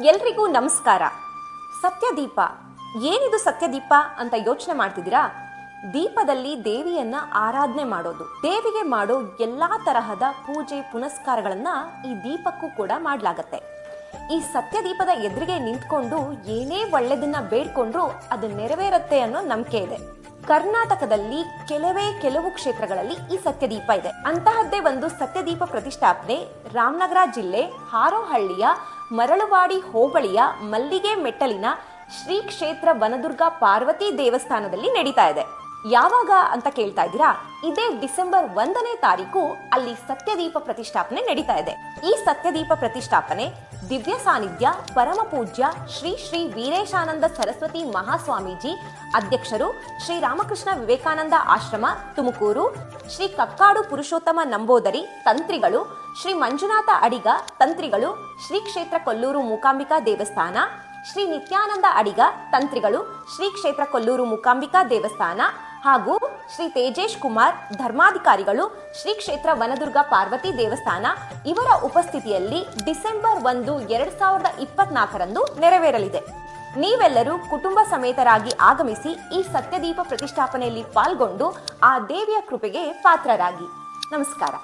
ಎಲ್ರಿಗೂ ನಮಸ್ಕಾರ. ಸತ್ಯದೀಪ, ಏನಿದು ಸತ್ಯದೀಪ ಅಂತ ಯೋಚನೆ ಮಾಡ್ತಿದ್ದೀರಾ? ದೀಪದಲ್ಲಿ ದೇವಿಯನ್ನ ಆರಾಧನೆ ಮಾಡೋದು. ದೇವಿಗೆ ಮಾಡೋ ಎಲ್ಲಾ ತರಹದ ಪೂಜೆ, ಪುನಸ್ಕಾರಗಳನ್ನ ಈ ದೀಪಕ್ಕೂ ಕೂಡ ಮಾಡಲಾಗತ್ತೆ. ಈ ಸತ್ಯದೀಪದ ಎದುರಿಗೆ ನಿಂತ್ಕೊಂಡು ಏನೇ ಒಳ್ಳೆದನ್ನ ಬೇಡ್ಕೊಂಡ್ರು ಅದು ನೆರವೇರತ್ತೆ ಅನ್ನೋ ನಂಬಿಕೆ ಇದೆ. ಕರ್ನಾಟಕದಲ್ಲಿ ಕೆಲವೇ ಕೆಲವು ಕ್ಷೇತ್ರಗಳಲ್ಲಿ ಈ ಸತ್ಯದೀಪ ಇದೆ. ಅಂತಹದ್ದೇ ಒಂದು ಸತ್ಯದೀಪ ಪ್ರತಿಷ್ಠಾಪನೆ ರಾಮನಗರ ಜಿಲ್ಲೆ ಹಾರೋಹಳ್ಳಿಯ ಮರಳುವಾಡಿ ಹೋಬಳಿಯ ಮಲ್ಲಿಗೆ ಮೆಟ್ಟಲಿನ ಶ್ರೀ ಕ್ಷೇತ್ರ ವನದುರ್ಗ ಪಾರ್ವತಿ ದೇವಸ್ಥಾನದಲ್ಲಿ ನಡೀತಾ ಇದೆ. ಯಾವಾಗ ಅಂತ ಕೇಳ್ತಾ ಇದ್ದೀರಾ? ಇದೇ ಡಿಸೆಂಬರ್ ಒಂದನೇ ತಾರೀಕು ಅಲ್ಲಿ ಸತ್ಯದೀಪ ಪ್ರತಿಷ್ಠಾಪನೆ ನಡೀತಾ ಇದೆ. ಈ ಸತ್ಯದೀಪ ಪ್ರತಿಷ್ಠಾಪನೆ ದಿವ್ಯ ಸಾನ್ನಿಧ್ಯ, ಪರಮ ಪೂಜ್ಯ ಶ್ರೀ ಶ್ರೀ ವೀರೇಶಾನಂದ ಸರಸ್ವತಿ ಮಹಾಸ್ವಾಮೀಜಿ, ಅಧ್ಯಕ್ಷರು ಶ್ರೀ ರಾಮಕೃಷ್ಣ ವಿವೇಕಾನಂದ ಆಶ್ರಮ, ತುಮಕೂರು, ಶ್ರೀ ಕಕ್ಕಾಡು ಪುರುಷೋತ್ತಮ ನಂಬೋದರಿ ತಂತ್ರಿಗಳು, ಶ್ರೀ ಮಂಜುನಾಥ ಅಡಿಗ ತಂತ್ರಿಗಳು, ಶ್ರೀ ಕ್ಷೇತ್ರ ಕೊಲ್ಲೂರು ಮೂಕಾಂಬಿಕಾ ದೇವಸ್ಥಾನ, ಶ್ರೀ ನಿತ್ಯಾನಂದ ಅಡಿಗ ತಂತ್ರಿಗಳು, ಶ್ರೀ ಕ್ಷೇತ್ರ ಕೊಲ್ಲೂರು ಮೂಕಾಂಬಿಕಾ ದೇವಸ್ಥಾನ ಹಾಗೂ ಶ್ರೀ ತೇಜೇಶ್ ಕುಮಾರ್, ಧರ್ಮಾಧಿಕಾರಿಗಳು, ಶ್ರೀ ಕ್ಷೇತ್ರ ವನದುರ್ಗ, ಪಾರ್ವತಿ ದೇವಸ್ಥಾನ ಇವರ ಉಪಸ್ಥಿತಿಯಲ್ಲಿ ಡಿಸೆಂಬರ್ ಒಂದು, ಎರಡ್ ಸಾವಿರದ ಇಪ್ಪತ್ನಾಲ್ಕರಂದು ನೆರವೇರಲಿದೆ. ನೀವೆಲ್ಲರೂ ಕುಟುಂಬ ಸಮೇತರಾಗಿ ಆಗಮಿಸಿ ಈ ಸತ್ಯದೀಪ ಪ್ರತಿಷ್ಠಾಪನೆಯಲ್ಲಿ ಪಾಲ್ಗೊಂಡು ಆ ದೇವಿಯ ಕೃಪೆಗೆ ಪಾತ್ರರಾಗಿ. ನಮಸ್ಕಾರ.